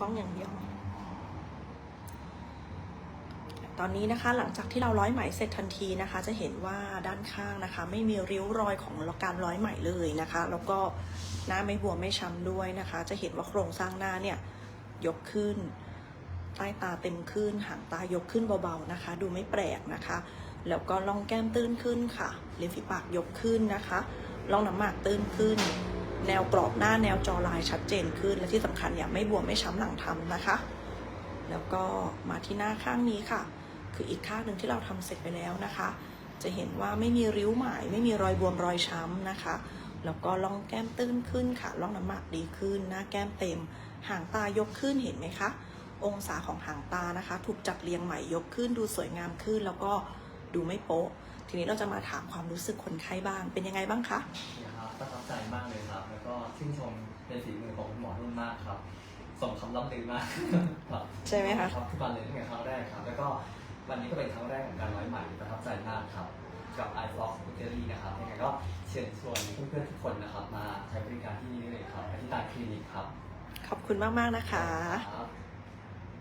กล้องอย่างเดียว ตอนนี้นะคะหลังจากที่เราร้อยไหมเสร็จทันทีนะคะ จะเห็นว่าด้านข้างนะคะ ไม่มีริ้วรอยของการร้อยไหมเลยนะคะ แล้วก็หน้าไม่บวมไม่ช้ำด้วยนะคะ จะเห็นว่าโครงสร้างหน้าเนี่ยยกขึ้นใต้ตาเต็มขึ้นหางตายกขึ้นเบาๆนะคะ ดูไม่แปลกนะคะ แล้วก็ร่องแก้มตื้นขึ้นค่ะริมฝีปากยกขึ้นนะคะร่องน้ำหมากตื้นขึ้น แนวกรอบหน้าแนวจอลายชัดเจนขึ้น และที่สำคัญเนี่ยไม่บวมไม่ช้ำหลังทำนะคะ แล้วก็มาที่หน้าข้างนี้ค่ะ คืออีกข้างหนึ่งที่เราทำเสร็จไปแล้วนะคะ จะเห็นว่าไม่มีริ้วหมายไม่มีรอยบวมรอยช้ำนะคะแล้วก็ร่องแก้มตื้นขึ้นค่ะร่องน้ำหมากดีขึ้น หน้าแก้มเต็ม หางตายกขึ้นเห็นไหมคะ องศาของหางตานะคะ ถูกจัดเรียงใหม่ยกขึ้น ดูสวยงามขึ้น แล้วก็ดูไม่โป๊ะ ทีนี้เราจะมาถามความรู้สึกคนไข้บ้าง เป็นยังไงบ้างคะประทับใจมาก ครับ แล้วก็ชื่นชมในฝีมือของคุณหมอนุ่นมากครับสมคำล่ำลือมากครับใช่ไหมคะครับทุกวันเลยตั้งแต่ครั้งแรกครับ แล้วก็วันนี้ก็เป็นครั้งแรกของการร้อยไหมประทับใจมากครับ กับ i f l o x ของเจอรี่นะครับยังไงก็เชิญชวนเพื่อนๆทุกคนนะครับ มาใช้บริการที่นี่เลยครับที่ตาคลินิกครับ ขอบคุณมาก ๆ นะคะครับ